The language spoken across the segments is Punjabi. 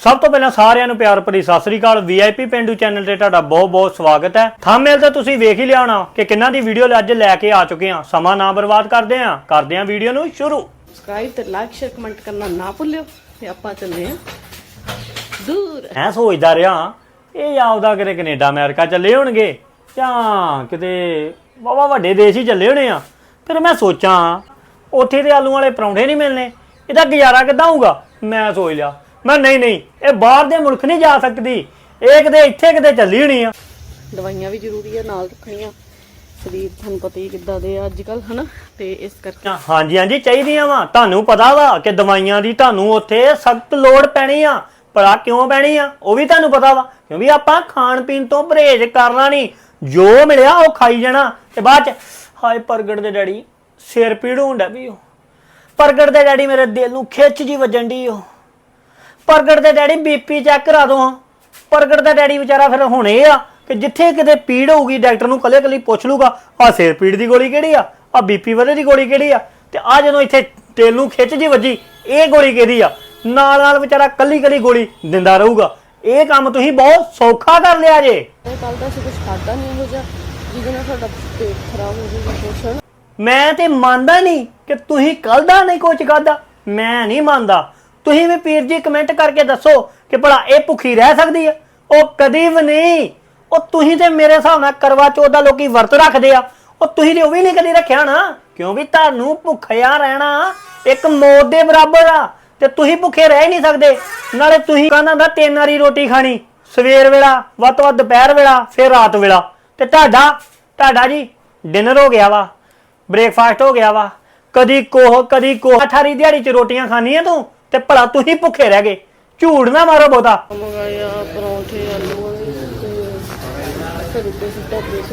ਸਭ ਤੋਂ ਪਹਿਲਾਂ ਸਾਰਿਆਂ ਨੂੰ ਪਿਆਰ ਭਰੀ ਸਤਿ ਸ੍ਰੀ ਅਕਾਲ। ਵੀਆਈਪੀ ਪਿੰਡੂ ਚੈਨਲ ਤੇ ਤੁਹਾਡਾ ਬਹੁਤ-ਬਹੁਤ ਸਵਾਗਤ ਹੈ। ਥੰਬਨੇਲ ਤੇ ਤੁਸੀਂ ਵੇਖ ਹੀ ਲਿਆ ਹੋਣਾ ਕਿ ਕਿੰਨਾ ਦੀ ਵੀਡੀਓ ਅੱਜ ਲੈ ਕੇ ਆ ਚੁੱਕੇ ਹਾਂ। ਸਮਾਂ ਨਾ ਬਰਬਾਦ ਕਰਦੇ ਹਾਂ। ਕਰਦੇ ਹਾਂ ਵੀਡੀਓ ਨੂੰ ਸ਼ੁਰੂ। ਸਬਸਕ੍ਰਾਈਬ ਤੇ ਲਾਈਕ ਸ਼ੇਅਰ ਕਮੈਂਟ ਕਰਨਾ ਨਾ ਭੁੱਲਿਓ ਤੇ ਆਪਾਂ ਚੱਲੇ ਹਾਂ ਦੂਰ। ਮੈਂ ਸੋਚਦਾ ਰਿਹਾ ਇਹ ਆਪਦਾ ਕਿਤੇ ਕੈਨੇਡਾ ਅਮਰੀਕਾ ਚੱਲੇ ਹੋਣਗੇ ਜਾਂ ਕਿਤੇ ਵਾਵਾ ਵੱਡੇ ਦੇਸ਼ ਹੀ ਚੱਲੇ ਹੋਣੇ ਆ। ਫਿਰ ਮੈਂ ਸੋਚਾਂ ਉੱਥੇ ਤੇ ਆਲੂ ਵਾਲੇ ਪਰੌਂਠੇ ਨਹੀਂ ਮਿਲਨੇ ਇਹਦਾ ਗੁਜ਼ਾਰਾ ਕਿੱਦਾਂ ਹੋਊਗਾ? ਮੈਂ ਸੋਚ ਲਿਆ। ਮੈਂ ਨਹੀਂ ਨਹੀਂ ਇਹ ਬਾਹਰ ਦੇ ਮੁਲਕ ਨਹੀਂ ਜਾ ਸਕਦੀ। ਇਹ ਕਿਤੇ ਇੱਥੇ ਕਿਤੇ ਚੱਲੀ ਹੋਣੀ ਆ। ਦਵਾਈਆਂ ਵੀ ਜ਼ਰੂਰੀ ਆ ਨਾਲ ਰੱਖਣੀਆਂ। ਸਰੀਰ ਤੁਹਾਨੂੰ ਪਤਾ ਹੀ ਕਿੱਦਾਂ ਦੇ ਆ ਅੱਜ ਕੱਲ ਹਨਾ? ਤੇ ਇਸ ਕਰਕੇ ਹਾਂਜੀ ਹਾਂਜੀ ਚਾਹੀਦੀਆਂ ਵਾ। ਤੁਹਾਨੂੰ ਪਤਾ ਵਾ ਕਿ ਦਵਾਈਆਂ ਦੀ ਤੁਹਾਨੂੰ ਉੱਥੇ ਸਖਤ ਲੋੜ ਪੈਣੀ ਆ। ਭਲਾ ਕਿਉਂ ਪੈਣੀ ਆ? ਉਹ ਵੀ ਤੁਹਾਨੂੰ ਪਤਾ ਵਾ। ਕਿਉਂਕਿ ਆਪਾਂ ਖਾਣ ਪੀਣ ਤੋਂ ਪਰਹੇਜ਼ ਕਰਨਾ ਨਹੀਂ। ਜੋ ਮਿਲਿਆ ਉਹ ਖਾਈ ਜਾਣਾ। ਤੇ ਬਾਅਦ ਚ ਹਾਏ ਪ੍ਰਗਟ ਦੇ ਡੈਡੀ ਸਿਰ ਪੀੜ ਹੁੰਦਾ ਵੀ ਉਹ ਪ੍ਰਗਟ ਦੇ ਡੈਡੀ ਮੇਰੇ ਦਿਲ ਨੂੰ ਖਿੱਚ ਜੀ ਵੱਜਣ ਦੀ ਉਹ ਪ੍ਰਗਟ ਦੇ ਡੈਡੀ ਬੀਪੀ ਚੈੱਕ ਕਰਾ ਦੋ। ਹਾਂ ਪ੍ਰਗਟ ਦਾ ਡੈਡੀ ਵਿਚਾਰਾ ਫਿਰ ਹੁਣ ਇਹ ਆ ਕਿ ਜਿੱਥੇ ਕਿਤੇ ਪੀੜ ਹੋਊਗੀ ਡਾਕਟਰ ਨੂੰ ਕੱਲੇ ਕੱਲੀ ਪੁੱਛ ਲੂਗਾ ਆ ਸਿਰ ਪੀੜ ਦੀ ਗੋਲੀ ਕਿਹੜੀ ਆ? ਆ ਬੀਪੀ ਵਧੇ ਦੀ ਗੋਲੀ ਕਿਹੜੀ ਆ? ਤੇ ਆ ਜਦੋਂ ਇੱਥੇ ਦਿਲ ਨੂੰ ਖਿੱਚ ਜੀ ਵੱਜੀ ਇਹ ਗੋਲੀ ਕਿਹਦੀ ਆ? ਨਾਲ ਨਾਲ ਵਿਚਾਰਾ ਕੱਲੀ ਕੱਲੀ ਗੋਲੀ ਦਿੰਦਾ ਰਹੂਗਾ। ਇਹ ਕੰਮ ਤੁਸੀਂ ਬਹੁਤ ਸੌਖਾ ਕਰ ਲਿਆ ਜੇ। ਕੱਲ ਦਾ ਸੀ ਕੁਝ ਖਾਦਾ ਨਹੀਂ ਹੋ ਜਾ ਜਿਹਦੇ ਨਾਲ ਤੁਹਾਡਾ ਪੇਟ ਖਰਾਬ ਹੋ ਜਾਊਗਾ ਪੋਸ਼ਣ ਮੈਂ ਤੇ ਮੰਨਦਾ ਨਹੀਂ ਕਿ ਤੁਸੀਂ ਕੱਲ ਦਾ ਨਹੀਂ ਕੁਝ ਖਾਦਾ ਮੈਂ ਨਹੀਂ ਮੰਨਦਾ। ਤੁਸੀਂ ਵੀ ਪੀਰ ਜੀ ਕਮੈਂਟ ਕਰਕੇ ਦੱਸੋ ਕਿ ਭਲਾ ਇਹ ਭੁੱਖੀ ਰਹਿ ਸਕਦੀ ਆ? ਉਹ ਕਦੀ ਵੀ ਨਹੀਂ। ਉਹ ਤੁਸੀਂ ਤੇ ਮੇਰੇ ਹਿਸਾਬ ਨਾਲ ਕਰਵਾ ਚੌਥ ਦਾ ਲੋਕੀ ਵਰਤ ਰੱਖਦੇ ਆ। ਉਹ ਤੁਸੀਂ ਤੇ ਉਹ ਵੀ ਨਹੀਂ ਕਦੀ ਰੱਖਿਆ ਨਾ। ਕਿਉਂਕਿ ਤੁਹਾਨੂੰ ਭੁੱਖਿਆ ਰਹਿਣਾ ਇੱਕ ਮੌਤ ਦੇ ਬਰਾਬਰ ਆ ਤੇ ਤੁਸੀਂ ਭੁੱਖੇ ਰਹਿ ਨਹੀਂ ਸਕਦੇ। ਨਾਲੇ ਤੁਸੀਂ ਕਹਿੰਦਾ ਹੁੰਦਾ ਤਿੰਨ ਵਾਰੀ ਰੋਟੀ ਖਾਣੀ? ਸਵੇਰ ਵੇਲਾ, ਵੱਧ ਤੋਂ ਵੱਧ ਦੁਪਹਿਰ ਵੇਲਾ, ਫਿਰ ਰਾਤ ਵੇਲਾ। ਤੇ ਤੁਹਾਡਾ ਤੁਹਾਡਾ ਜੀ ਡਿਨਰ ਹੋ ਗਿਆ ਵਾ। ਬ੍ਰੇਕਫਾਸਟ ਹੋ ਗਿਆ ਵਾ। ਕਦੀ ਕੋਹ ਕਦੀ ਕੋਹ। ਅਠਾਰੀ ਦਿਹਾੜੀ ਚ ਰੋਟੀਆਂ ਖਾਣੀਆਂ ਤੂੰ? ਤੇ ਭਲਾ ਤੁਸੀਂ ਭੁੱਖੇ ਰਹਿ ਗਏ। ਝੂਠ ਨਾ ਮਾਰੋ ਬਹੁਤਾ। ਮੰਗਾਇਆ ਪਰੌਂਠੇ ਆਲੂ ਵਾਲੇ ਤੇ ਫਿਰ ਉੱਤੇ ਸਿੱਟਾ ਪਲੇਟ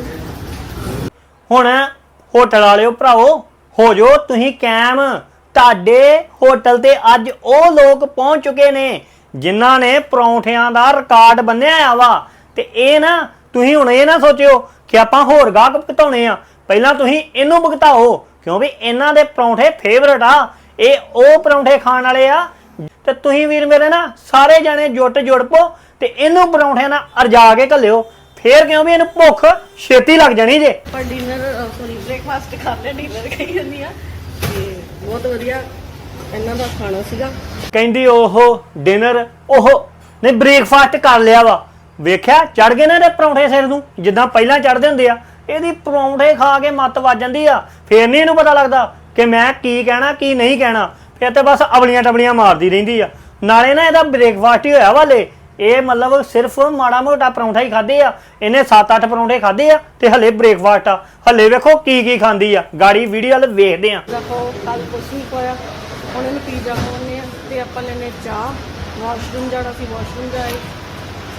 ਹੁਣ ਹੋਟਲ ਵਾਲਿਓ ਭਰਾਓ ਹੋ ਜੋ ਤੁਸੀਂ ਕਾਇਮ ਤੁਹਾਡੇ ਹੋਟਲ ਤੇ ਅੱਜ ਉਹ ਲੋਕ ਪਹੁੰਚ ਚੁੱਕੇ ਨੇ ਜਿਨ੍ਹਾਂ ਨੇ ਪਰੌਂਠਿਆਂ ਦਾ ਰਿਕਾਰਡ ਬੰਨਿਆ ਆ ਵਾ। ਤੇ ਇਹ ਨਾ ਤੁਸੀਂ ਹੁਣ ਇਹ ਨਾ ਸੋਚਿਓ ਕਿ ਆਪਾਂ ਹੋਰ ਗਾਹਕ ਭੁਗਤਾਉਣੇ ਆ। ਪਹਿਲਾਂ ਤੁਸੀਂ ਇਹਨੂੰ ਭੁਗਤਾਓ ਕਿਉਂਕਿ ਇਹਨਾਂ ਦੇ ਪਰੌਂਠੇ ਫੇਵਰਟ ਆ। ਇਹ ਉਹ ਪਰੌਂਠੇ ਖਾਣ ਵਾਲੇ ਆ ਤੇ ਤੁਸੀਂ ਵੀਰ ਮੇਰੇ ਨਾ ਸਾਰੇ ਜਾਣੇ ਜੁੱਟ ਜੁੜ ਪੋ ਤੇ ਇਹਨੂੰ ਪਰੌਂਠਿਆਂ ਨਾਲ ਅਰਜਾ ਕੇ ਘੱਲਿਓ। ਫੇਰ ਕਿਉਂ ਵੀ ਇਹਨੂੰ ਭੁੱਖ ਛੇਤੀ ਲੱਗ ਜਾਣੀ ਜੇ। ਪਰ ਡਿਨਰ ਸੌਰੀ ਬ੍ਰੇਕਫਾਸਟ ਕਰ ਲਿਆ ਡਿਨਰ ਕਹੀ ਜਾਂਦੀ ਆ। ਤੇ ਬਹੁਤ ਵਧੀਆ ਇਹਨਾਂ ਦਾ ਖਾਣਾ ਸੀਗਾ। ਕਹਿੰਦੀ ਉਹ ਡਿਨਰ ਉਹ ਨਹੀਂ ਬ੍ਰੇਕਫਾਸਟ ਕਰ ਲਿਆ ਵਾ। ਵੇਖਿਆ ਚੜ ਗਏ ਨਾ ਇਹਦੇ ਪਰੌਂਠੇ ਸਿਰ ਨੂੰ ਜਿੱਦਾਂ ਪਹਿਲਾਂ ਚੜਦੇ ਹੁੰਦੇ ਆ। ਇਹਦੀ ਪਰੌਂਠੇ ਖਾ ਕੇ ਮੱਤ ਵੱਜ ਜਾਂਦੀ ਆ। ਫੇਰ ਨਹੀਂ ਇਹਨੂੰ ਪਤਾ ਲੱਗਦਾ ਕਿ ਮੈਂ ਕੀ ਕਹਿਣਾ ਕੀ ਨਹੀਂ ਕਹਿਣਾ। ਫਿਰ ਤੇ ਬਸ ਅਵਲੀਆਂ ਟਬਲੀਆਂ ਮਾਰਦੀ ਰਹਿੰਦੀ ਆ। ਨਾਲੇ ਨਾ ਇਹਦਾ ਬ੍ਰੇਕਫਾਸਟ ਹੀ ਹੋਇਆ ਵਾਲੇ। ਇਹ ਮਤਲਬ ਸਿਰਫ ਮਾੜਾ ਮੋਟਾ ਪਰੌਂਠਾ ਹੀ ਖਾਦੇ ਆ। ਇਹਨੇ 7-8 ਪਰੌਂਠੇ ਖਾਦੇ ਆ ਤੇ ਹਲੇ ਬ੍ਰੇਕਫਾਸਟ ਆ। ਹਲੇ ਵੇਖੋ ਕੀ ਕੀ ਖਾਂਦੀ ਆ। ਗਾੜੀ ਵੀਡੀਓ ਵਾਲ ਵੇਖਦੇ ਆ। ਦੇਖੋ ਕੱਲ ਕੁਛ ਨਹੀਂ ਪਾਇਆ ਹੁਣ ਇਹਨੂੰ ਪੀਜ਼ਾ ਖਵਾਉਂਦੇ ਆ ਤੇ ਆਪਾਂ ਲੈਨੇ ਚਾਹ। ਵਾਸ਼ਰੂਮ ਜਾਣਾ ਸੀ ਵਾਸ਼ਰੂਮ ਜਾਏ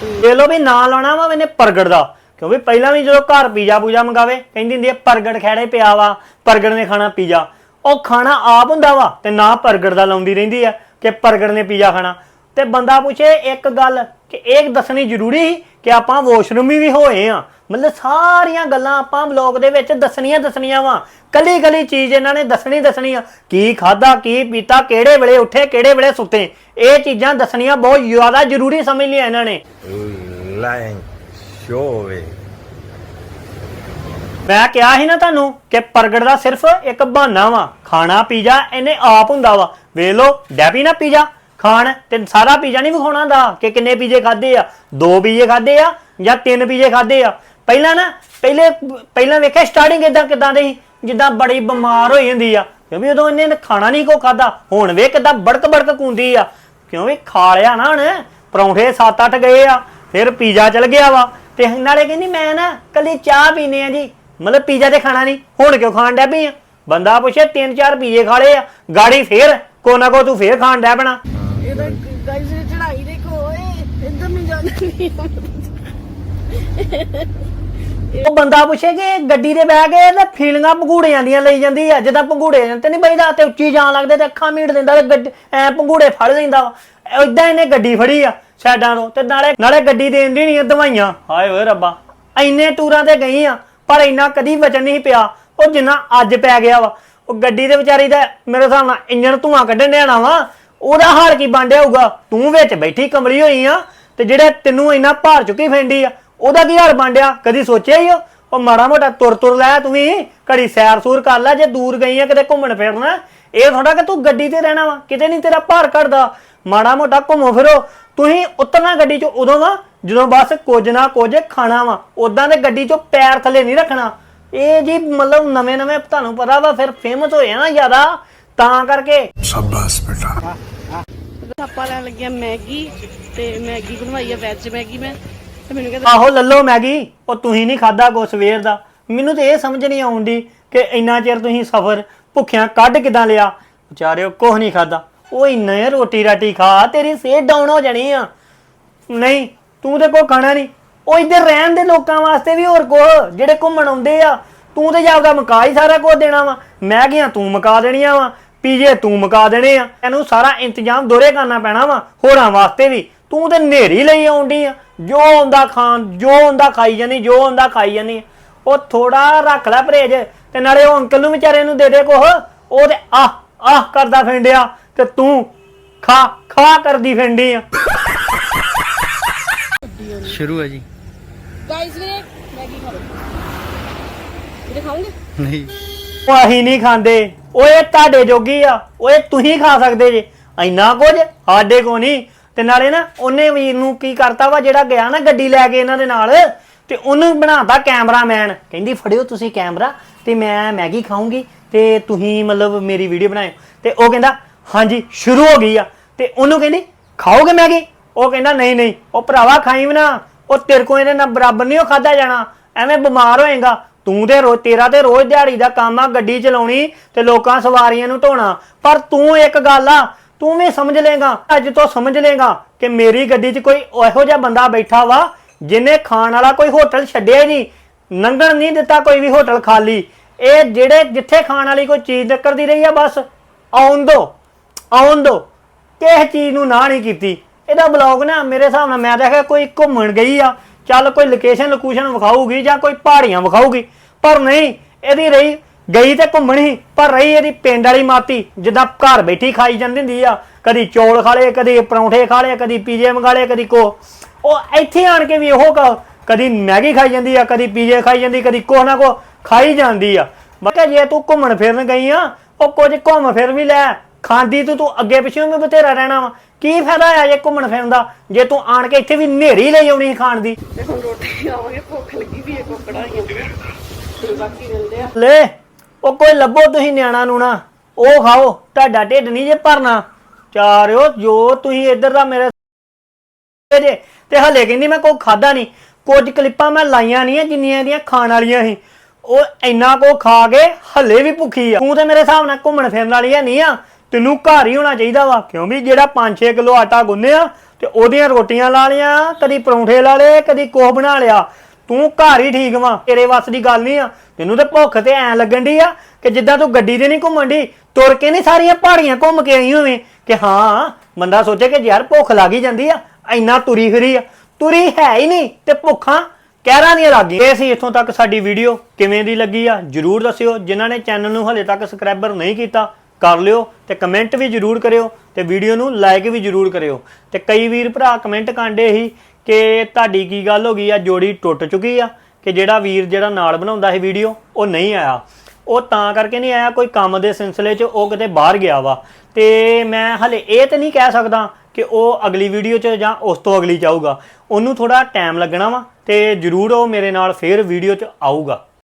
ਤੇ ਦੇ ਲੋ ਵੀ ਨਾਂ ਲਾਉਣਾ ਵਾ ਮੈਨੇ ਪ੍ਰਗਟ ਦਾ। ਕਿਉਂਕਿ ਪਹਿਲਾਂ ਵੀ ਜਦੋਂ ਘਰ ਪੀਜ਼ਾ ਪੂਜਾ ਮੰਗਾਵੇ ਕਹਿੰਦੀ ਹੁੰਦੀ ਹੈ ਪ੍ਰਗਟ ਖੜੇ ਪਿਆ ਵਾ। ਪ੍ਰਗਟ ਨੇ ਖਾਣਾ ਪੀਜ਼ਾ ਉਹ ਖਾਣਾ ਆਪ ਹੁੰਦਾ ਵਾ ਤੇ ਨਾ ਪ੍ਰਗਟ ਦਾ ਲਾਉਂਦੀ ਰਹਿੰਦੀ ਆ ਕਿ ਪ੍ਰਗਟ ਨੇ ਪੀਜ਼ਾ ਖਾਣਾ। ਤੇ ਬੰਦਾ ਪੁੱਛੇ ਇੱਕ ਗੱਲ ਕਿ ਇਹ ਦੱਸਣੀ ਜ਼ਰੂਰੀ ਸੀ ਕਿ ਆਪਾਂ ਵਾਸ਼ਰੂਮ ਵੀ ਹੋਏ ਆ। ਮਤਲਬ ਸਾਰੀਆਂ ਗੱਲਾਂ ਆਪਾਂ ਬਲੌਗ ਦੇ ਵਿੱਚ ਦੱਸਣੀਆਂ ਦੱਸਣੀਆਂ ਵਾ। ਕੱਲੀ ਕੱਲੀ ਚੀਜ਼ ਇਹਨਾਂ ਨੇ ਦੱਸਣੀ ਦੱਸਣੀ ਆ। ਕੀ ਖਾਦਾ ਕੀ ਪੀਤਾ, ਕਿਹੜੇ ਵੇਲੇ ਉੱਠੇ, ਕਿਹੜੇ ਵੇਲੇ ਸੁੱਤੇ। ਇਹ ਚੀਜ਼ਾਂ ਦੱਸਣੀਆਂ ਬਹੁਤ ਜ਼ਿਆਦਾ ਜ਼ਰੂਰੀ ਸਮਝ ਲਿਆ ਇਹਨਾਂ ਨੇ। Lying sure. ਮੈਂ ਕਿਹਾ ਸੀ ਨਾ ਤੁਹਾਨੂੰ ਕਿ ਪ੍ਰਗਟ ਦਾ ਸਿਰਫ ਇੱਕ ਬਹਾਨਾ ਵਾ, ਖਾਣਾ, ਪੀਜ਼ਾ, ਇਹਨੇ ਆਪ ਹੁੰਦਾ ਵਾ। ਵੇਖ ਲੋ ਡੈਪੀ ਨਾ ਪੀਜ਼ਾ, ਖਾਣ ਤੇ ਸਾਰਾ ਪੀਜ਼ਾ ਨਹੀਂ ਵਿਖਾਉਣਾ ਦਾ ਕਿ ਕਿੰਨੇ ਪੀਜ਼ੇ ਖਾਦੇ ਆ। ਦੋ ਪੀਜ਼ੇ ਖਾਦੇ ਆ ਜਾਂ ਤਿੰਨ ਪੀਜ਼ੇ ਖਾਦੇ ਆ। ਪਹਿਲਾਂ ਨਾ, ਪਹਿਲੇ, ਪਹਿਲਾਂ ਵੇਖਿਆ ਸਟਾਰਟਿੰਗ ਇਦਾਂ ਕਿਦਾਂ ਦੀ ਸੀ? ਜਿੱਦਾਂ ਬੜੀ ਬਿਮਾਰ ਹੋਈ ਹੁੰਦੀ ਆ। ਕਿਉਂਕਿ ਉਦੋਂ ਇਹਨੇ ਖਾਣਾ ਨਹੀਂ ਕੋ ਖਾਦਾ ਹੁਣ ਵੇ ਕਿਦਾਂ ਬੜਕ ਬੜਕ ਕੁੰਦੀ ਆ। ਕਿਉਂਕਿ ਖਾ ਲਿਆ ਨਾ ਹੁਣ ਪਰੌਂਠੇ 7-8 ਗਏ ਆ, ਫਿਰ ਪੀਜ਼ਾ ਚਲ ਗਿਆ ਵਾ। ਤੇ ਨਾਲੇ ਕਹਿੰਦੀ ਮੈਂ ਨਾ ਕੱਲੀ ਚਾਹ ਪੀਨੇ ਆ ਜੀ। ਮਤਲਬ ਪੀਜ਼ਾ ਤੇ ਖਾਣਾ ਨਹੀਂ। ਹੁਣ ਕਿਉਂ ਖਾਣ ਡੈ ਪਈ ਆ? ਬੰਦਾ ਪੁੱਛੇ ਤਿੰਨ ਚਾਰ ਪੀਜ਼ੇ ਖਾ ਲਏ ਆ ਗਾੜੀ ਫੇਰ ਕੋ ਨਾ ਕੋ ਤੂੰ ਫੇਰ ਖਾਣ ਡੈ ਪਣਾ। ਇਹਦਾ ਗਾਈਜ਼ ਚੜਾਈ ਦੇਖੋ ਓਏ ਇੱਧਰ ਨਹੀਂ ਜਾਂਦੀ ਉਹ ਬੰਦਾ ਪੁੱਛੇ ਕਿ ਗੱਡੀ ਦੇ ਬਹਿ ਕੇ ਤੇ ਫੀਲਿੰਗਾਂ ਪੰਗੂੜੇ ਜਾਂਦੀਆਂ ਲਈ ਜਾਂਦੀ ਆ ਜਿੱਦਾਂ ਪੰਗੂੜੇ ਤੇ ਨਹੀਂ ਬਈਦਾ ਤੇ ਉੱਚੀ ਜਾਣ ਲੱਗਦੇ ਤੇ ਅੱਖਾਂ ਮੀਟ ਦਿੰਦਾ ਤੇ ਐਂ ਪੰਗੂੜੇ ਫੜ ਲੈਂਦਾ ਵਾ। ਇਦਾਂ ਇਹਨੇ ਗੱਡੀ ਫੜੀ ਆ ਸਾਈਡਾਂ ਤੋਂ ਤੇ ਨਾਲੇ ਨਾਲੇ ਗੱਡੀ ਦੇਣ ਦੀ ਨਹੀਂ ਦਵਾਈਆਂ। ਹਾਏ ਓਏ ਰੱਬਾ। ਇੰਨੇ ਟੂਰਾਂ ਤੇ ਗਈ ਆ। ਪਰ ਇੰਨਾ ਕਦੀ ਵਚਨ ਨਹੀਂ ਪਿਆ। ਉਹ ਜਿੰਨਾ ਅੱਜ ਪੈ ਗਿਆ ਵਾ। ਉਹ ਗੱਡੀ ਦੇ ਵਿਚਾਰੀ ਦਾ ਮੇਰੇ ਹਿਸਾਬ ਨਾਲ ਇੰਜਣ ਧੂਆਂ ਕੱਢਣ ਡਿਆ ਵਾ। ਉਹਦਾ ਹਾਲ ਕੀ ਬਾਂਡਿਆ ਹੋਊਗਾ ਤੂੰ ਵਿੱਚ ਬੈਠੀ ਕਮਲੀ ਹੋਈ ਆ ਤੇ ਜਿਹੜਾ ਤੈਨੂੰ ਇੰਨਾ ਭਾਰ ਚੁੱਕੀ ਫੈਂਡੀ ਆ, ਉਹਦਾ ਕੀ ਹਾਲ ਬਾਂਡਿਆ ਕਦੀ ਸੋਚਿਆ ਹੀ ਉਹ ਉਹ ਮਾੜਾ ਮੋਟਾ ਤੁਰ ਤੁਰ ਲੈ ਤੂੰ ਵੀ। ਘੜੀ ਸੈਰ ਸੂਰ ਕਰ ਲੈ, ਜੇ ਦੂਰ ਗਈ ਆ ਕਿਤੇ ਘੁੰਮਣ ਫਿਰਨਾ। ਇਹ ਥੋੜਾ ਕਿ ਤੂੰ ਗੱਡੀ ਤੇ ਰਹਿਣਾ ਵਾ। ਕਿਤੇ ਨਹੀਂ ਤੇਰਾ ਭਾਰ ਘਟਦਾ। ਮਾੜਾ ਮੋਟਾ ਘੁੰਮੋ ਫਿਰੋ। ਤੁਸੀਂ ਉਤਰਨਾ ਗੱਡੀ 'ਚ ਉਦੋਂ ਵਾ ਜਦੋਂ ਬਸ ਕੁਝ ਨਾ ਕੁਝ ਖਾਣਾ ਵਾ ਉਦਾਂ ਦੇ ਗੱਡੀ 'ਚੋਂ ਪੈਰ ਥੱਲੇ ਨਹੀਂ ਰੱਖਣਾ। ਇਹ ਜੀ ਮਤਲਬ ਨਵੇਂ-ਨਵੇਂ ਤੁਹਾਨੂੰ ਪਤਾ ਵਾ ਫਿਰ ਫੇਮਸ ਹੋਏ ਆ ਨਾ ਜ਼ਿਆਦਾ ਤਾਂ ਕਰਕੇ। ਸ਼ਾਬਾਸ਼ ਬੇਟਾ। ਆਪਾਂ ਲੈਣ ਲੱਗਿਆ ਮੈਗੀ ਤੇ ਮੈਗੀ ਬਣਵਾਈ ਆ ਵੈਜ ਮੈਗੀ ਮੈਂ। ਤੇ ਆਹੋ ਲੱਲੋ ਮੈਗੀ ਉਹ ਤੁਸੀਂ ਨਹੀਂ ਖਾਦਾ ਕੋ ਸਵੇਰ ਦਾ। ਮੈਨੂੰ ਤੇ ਇਹ ਸਮਝ ਨਹੀਂ ਆਉਂਦੀ ਕਿ ਇੰਨਾ ਚਿਰ ਤੁਸੀਂ ਸਫ਼ਰ ਭੁੱਖਿਆਂ ਕੱਢ ਕਿਦਾਂ ਲਿਆ। ਵਿਚਾਰਿਓ ਕੁਝ ਨਹੀਂ ਖਾਦਾ ਉਹ ਇੰਨੇ ਰੋਟੀ ਰਾਟੀ ਖਾ ਤੇਰੀ ਸਿਹਤ ਡਾਊਨ ਹੋ ਜਾਣੀ ਆ। ਨਹੀਂ ਤੂੰ ਤੇ ਕੋ ਖਾਣਾ ਨਹੀਂ। ਉਹ ਇੱਧਰ ਰਹਿਣ ਦੇ ਲੋਕਾਂ ਵਾਸਤੇ ਵੀ ਹੋਰ ਕੋ ਜਿਹੜੇ ਘੁੰਮਣ ਆਉਂਦੇ ਆ। ਤੂੰ ਤੇ ਜਾਪਦਾ ਮਕਾ ਹੀ ਸਾਰਾ ਕੁਝ ਦੇਣਾ ਵਾ। ਮੈਗੀਆਂ ਤੂੰ ਮਕਾ ਦੇਣੀਆਂ ਵਾ। ਪੀਜੇ ਤੂੰ ਮਕਾ ਦੇਣੇ ਆ। ਇਹਨੂੰ ਸਾਰਾ ਇੰਤਜ਼ਾਮ ਦੋਰੇ ਕਰਨਾ ਪੈਣਾ ਵਾ, ਹੋਰਾਂ ਵਾਸਤੇ ਵੀ। ਤੂੰ ਤੇ ਨੇਰੀ ਲਈ ਆਉਂਦੀ ਆ। ਜੋ ਹੁੰਦਾ ਖਾਣ, ਜੋ ਹੁੰਦਾ ਖਾਈ ਜਾਨੀ, ਜੋ ਹੁੰਦਾ ਖਾਈ ਜਾਨੀ। ਉਹ ਥੋੜਾ ਰੱਖ ਲੈ ਪਰਹੇਜ, ਤੇ ਨਾਲੇ ਉਹ ਅੰਕਲ ਨੂੰ ਵਿਚਾਰੇ ਨੂੰ ਦੇ ਦੇ ਕੋਹ ਉਹ ਤੇ ਆਹ ਆਹ ਕਰਦਾ ਫਿੰਡਿਆ ਤੇ ਤੂੰ ਖਾ ਖਾ ਕਰਦੀ ਫਿੰਡੀ ਆ। ਸ਼ੁਰੂ ਹੈ ਜੀ। ਗਾਇਸ ਵੀਰੇ ਮੈਗੀ ਖਾ ਲਓ। ਵੀਰੇ ਖਾਓਗੇ? ਨਹੀਂ। ਉਹ ਅਸੀਂ ਨਹੀਂ ਖਾਂਦੇ। ਓਏ ਤੁਹਾਡੇ ਜੋਗੀ ਆ। ਓਏ ਤੁਸੀਂ ਖਾ ਸਕਦੇ ਜੇ। ਇੰਨਾ ਕੁਝ ਸਾਡੇ ਕੋ ਨਹੀਂ। ਤੇ ਨਾਲੇ ਨਾ ਉਹਨੇ ਵੀਰ ਨੂੰ ਕੀ ਕਰਤਾ ਵਾ ਜਿਹੜਾ ਗਿਆ ਨਾ ਗੱਡੀ ਲੈ ਕੇ ਇਹਨਾਂ ਦੇ ਨਾਲ ਤੇ ਉਹਨੂੰ ਬਣਾਤਾ ਕੈਮਰਾਮੈਨ। ਕਹਿੰਦੀ ਫੜਿਓ ਤੁਸੀਂ ਕੈਮਰਾ ਤੇ ਮੈਂ ਮੈਗੀ ਖਾਊਂਗੀ ਤੇ ਤੁਸੀਂ ਮਤਲਬ ਮੇਰੀ ਵੀਡੀਓ ਬਣਾਇਓ। ਤੇ ਉਹ ਕਹਿੰਦਾ ਹਾਂਜੀ ਸ਼ੁਰੂ ਹੋ ਗਈ ਆ। ਤੇ ਉਹਨੂੰ ਕਹਿੰਦੀ ਖਾਓਗੇ ਮੈਗੀ? ਉਹ ਕਹਿੰਦਾ ਨਹੀਂ ਨਹੀਂ ਉਹ ਭਰਾਵਾ ਖਾਈ ਵੀ ਨਾ। ਉਹ ਤੇਰੇ ਕੋ ਇਹਦੇ ਨਾਲ ਬਰਾਬਰ ਨਹੀਂ ਉਹ ਖਾਦਾ ਜਾਣਾ। ਐਵੇਂ ਬਿਮਾਰ ਹੋਏਗਾ। ਤੂੰ ਤੇ ਰੋ ਤੇਰਾ ਤੇ ਰੋਜ਼ ਦਿਹਾੜੀ ਦਾ ਕੰਮ ਆ, ਗੱਡੀ ਚਲਾਉਣੀ ਤੇ ਲੋਕਾਂ ਸਵਾਰੀਆਂ ਨੂੰ ਢੋਣਾ ਪਰ ਤੂੰ ਇੱਕ ਗੱਲ ਆ, ਤੂੰ ਵੀ ਸਮਝ ਲੇਗਾ ਅੱਜ ਤੋਂ ਸਮਝ ਲੇਗਾ ਕਿ ਮੇਰੀ ਗੱਡੀ 'ਚ ਕੋਈ ਇਹੋ ਜਿਹਾ ਬੰਦਾ ਬੈਠਾ ਵਾ, ਜਿਹਨੇ ਖਾਣ ਵਾਲਾ ਕੋਈ ਹੋਟਲ ਛੱਡਿਆ ਹੀ ਨਹੀਂ, ਨੰਗਣ ਨਹੀਂ ਦਿੱਤਾ ਕੋਈ ਵੀ ਹੋਟਲ ਖਾਲੀ। ਇਹ ਜਿਹੜੇ ਜਿੱਥੇ ਖਾਣ ਵਾਲੀ ਕੋਈ ਚੀਜ਼ ਨਿਕਲਦੀ ਰਹੀ ਆ ਬਸ, ਆਉਣ ਦੋ ਆਉਣ ਦੋ। ਕਿਸੇ ਚੀਜ਼ ਨੂੰ ਨਾ ਨਹੀਂ ਕੀਤੀ। ਇਹਦਾ ਬਲੌਗ ਨਾ ਮੇਰੇ ਹਿਸਾਬ ਨਾਲ ਮੈਂ ਦੇਖਿਆ ਕੋਈ ਘੁੰਮਣ ਗਈ ਆ, ਚੱਲ ਕੋਈ ਲੋਕੇਸ਼ਨ ਲੋਕੇਸ਼ਨ ਵਿਖਾਊਗੀ ਜਾਂ ਕੋਈ ਪਹਾੜੀਆਂ ਵਿਖਾਊਗੀ। ਪਰ ਨਹੀਂ, ਇਹਦੀ ਰਹੀ ਗਈ ਤੇ ਘੁੰਮਣ ਹੀ ਪਰ ਰਹੀ ਇਹਦੀ ਪਿੰਡ ਵਾਲੀ ਮਾਤੀ, ਜਿੱਦਾਂ ਘਰ ਬੈਠੀ ਖਾਈ ਜਾਂਦੀ ਹੁੰਦੀ ਆ, ਕਦੀ ਚੌਲ ਖਾ ਲਏ, ਕਦੀ ਪਰੌਂਠੇ ਖਾ ਲਏ, ਕਦੀ ਪੀਜੇ ਮੰਗਾ ਲਏ, ਕਦੀ ਕੋ ਉਹ ਇੱਥੇ ਆਣ ਕੇ ਵੀ ਉਹ ਕ- ਕਦੀ ਮੈਗੀ ਖਾਈ ਜਾਂਦੀ ਆ, ਕਦੀ ਪੀਜੇ ਖਾਈ ਜਾਂਦੀ, ਕਦੀ ਕੁਛ ਨਾ ਕੋ ਖਾਈ ਜਾਂਦੀ ਆ। ਮੈਂ ਕਿਹਾ ਜੇ ਤੂੰ ਘੁੰਮਣ ਫਿਰਨ ਗਈ ਆ, ਉਹ ਕੁਝ ਘੁੰਮ ਫਿਰ ਵੀ ਲੈ। ਖਾਂਦੀ ਤੂੰ ਤੂੰ ਅੱਗੇ ਪਿੱਛੇ ਵੀ ਬਥੇਰਾ ਰਹਿਣਾ ਵਾ। ਕੀ ਫਾਇਦਾ ਆ ਜੇ ਘੁੰਮਣ ਫਿਰਨ ਦਾ? ਜੇ ਤੂੰ ਆਣ ਕੇ ਇੱਥੇ ਵੀ ਨੇਰੀ ਲਈ ਆਉਣੀ ਸੀ ਖਾਣ ਦੀ। ਤੇ ਹੁਣ ਰੋਟੀ ਖਾਵਾਂਗੇ ਭੁੱਖ ਲੱਗੀ ਵੀ ਹੈ ਕੋਕੜਾ ਹੀ ਤੇ ਬਾਕੀ ਮਿਲਦੇ ਆ। ਲੈ ਉਹ ਕੋਈ ਲੱਭੋ ਤੁਸੀਂ ਨਿਆਣਾ ਨੂੰ ਨਾ ਉਹ ਖਾਓ ਤੁਹਾਡਾ ਢਿੱਡ ਨਹੀਂ ਜੇ ਭਰਨਾ। ਚਾਰਿਓ ਜੋ ਤੁਸੀਂ ਇੱਧਰ ਦਾ ਮੇਰੇ ਜੇ ਤੇ ਹਲੇ ਕਹਿੰਦੀ ਮੈਂ ਕੋਈ ਖਾਦਾ ਨਹੀਂ। ਕੁਝ ਕਲਿੱਪਾਂ ਮੈਂ ਲਾਈਆਂ ਨਹੀਂ ਆ ਜਿੰਨੀਆਂ ਇਹਦੀਆਂ ਖਾਣ ਵਾਲੀਆਂ ਸੀ। ਉਹ ਇੰਨਾ ਕੋ ਖਾ ਕੇ ਹਲੇ ਵੀ ਭੁੱਖੀ ਆ। ਤੂੰ ਤੇ ਮੇਰੇ ਹਿਸਾਬ ਨਾਲ ਘੁੰਮਣ ਫਿਰਨ ਵਾਲੀ ਆ ਨਹੀਂ ਆ। ਤੈਨੂੰ ਘਰ ਹੀ ਹੋਣਾ ਚਾਹੀਦਾ ਵਾ। ਕਿਉਂਕਿ ਜਿਹੜਾ 5-6 ਕਿਲੋ ਆਟਾ ਗੁੰਨਿਆ, ਤੇ ਉਹਦੀਆਂ ਰੋਟੀਆਂ ਲਾ ਲਿਆ ਕਦੀ ਪਰੌਂਠੇ ਲਾ ਲਏ, ਕਦੀ ਕੋਹ ਬਣਾ ਲਿਆ। ਤੂੰ ਘਰ ਹੀ ਠੀਕ ਵਾ, ਤੇਰੇ ਵੱਸ ਦੀ ਗੱਲ ਨਹੀਂ ਆ। ਤੈਨੂੰ ਤੇ ਭੁੱਖ ਤੇ ਐ ਲੱਗਣ ਦੀ ਆ ਕਿ ਜਿੱਦਾਂ ਤੂੰ ਗੱਡੀ ਤੇ ਨਹੀਂ ਘੁੰਮਣ ਦੀ ਤੁਰ ਕੇ ਨਹੀਂ ਸਾਰੀਆਂ ਪਹਾੜੀਆਂ ਘੁੰਮ ਕੇ ਆਈ ਹੋਵੇਂ ਕਿ ਹਾਂ, ਬੰਦਾ ਸੋਚੇ ਕਿ ਯਾਰ ਭੁੱਖ ਲੱਗ ਹੀ ਜਾਂਦੀ ਆ, ਇੰਨਾ ਤੁਰੀ ਫਿਰੀ ਆ। ਤੁਰੀ ਹੈ ਹੀ ਨਹੀਂ ਤੇ ਭੁੱਖਾਂ ਕਹਿਰਾਂ ਦੀਆਂ ਲੱਗ ਗਈਆਂ। ਇਹ ਸੀ ਇੱਥੋਂ ਤੱਕ ਸਾਡੀ ਵੀਡੀਓ ਕਿਵੇਂ ਦੀ ਲੱਗੀ ਆ, ਜਰੂਰ ਦੱਸਿਓ। ਜਿਨ੍ਹਾਂ ਨੇ ਚੈਨਲ ਨੂੰ ਹਲੇ ਤੱਕ ਸਬਸਕ੍ਰਾਈਬਰ ਨਹੀਂ ਕੀਤਾ ਕਰ ਲਿਓ ਤੇ ਕਮੈਂਟ ਵੀ ਜਰੂਰ ਕਰਿਓ ਤੇ ਵੀਡੀਓ ਨੂੰ ਲਾਈਕ ਵੀ ਜਰੂਰ ਕਰਿਓ। ਤੇ ਕਈ ਵੀਰ ਭਰਾ ਕਮੈਂਟ ਕਾਂਡੇ ਸੀ ਕਿ ਤੁਹਾਡੀ ਕੀ ਗੱਲ ਹੋ ਗਈ ਆ, ਜੋੜੀ ਟੁੱਟ ਚੁੱਕੀ ਆ, ਕਿ ਜਿਹੜਾ ਵੀਰ ਜਿਹੜਾ ਨਾਲ ਬਣਾਉਂਦਾ ਸੀ ਵੀਡੀਓ ਉਹ ਨਹੀਂ ਆਇਆ। ਉਹ ਤਾਂ ਕਰਕੇ ਨਹੀਂ ਆਇਆ, ਕੋਈ ਕੰਮ ਦੇ ਸਿਲਸਿਲੇ 'ਚ ਉਹ ਕਿਤੇ ਬਾਹਰ ਗਿਆ ਵਾ। ਤੇ ਮੈਂ ਹਲੇ ਇਹ ਤੇ ਨਹੀਂ ਕਹਿ ਸਕਦਾ ਕਿ ਉਹ ਅਗਲੀ ਵੀਡੀਓ 'ਚ ਜਾਂ ਉਸ ਤੋਂ ਅਗਲੀ 'ਚ ਆਊਗਾ। ਉਹਨੂੰ ਥੋੜਾ ਟਾਈਮ ਲੱਗਣਾ ਵਾ ਤੇ ਜਰੂਰ ਉਹ ਮੇਰੇ ਨਾਲ ਫੇਰ ਵੀਡੀਓ 'ਚ ਆਊਗਾ।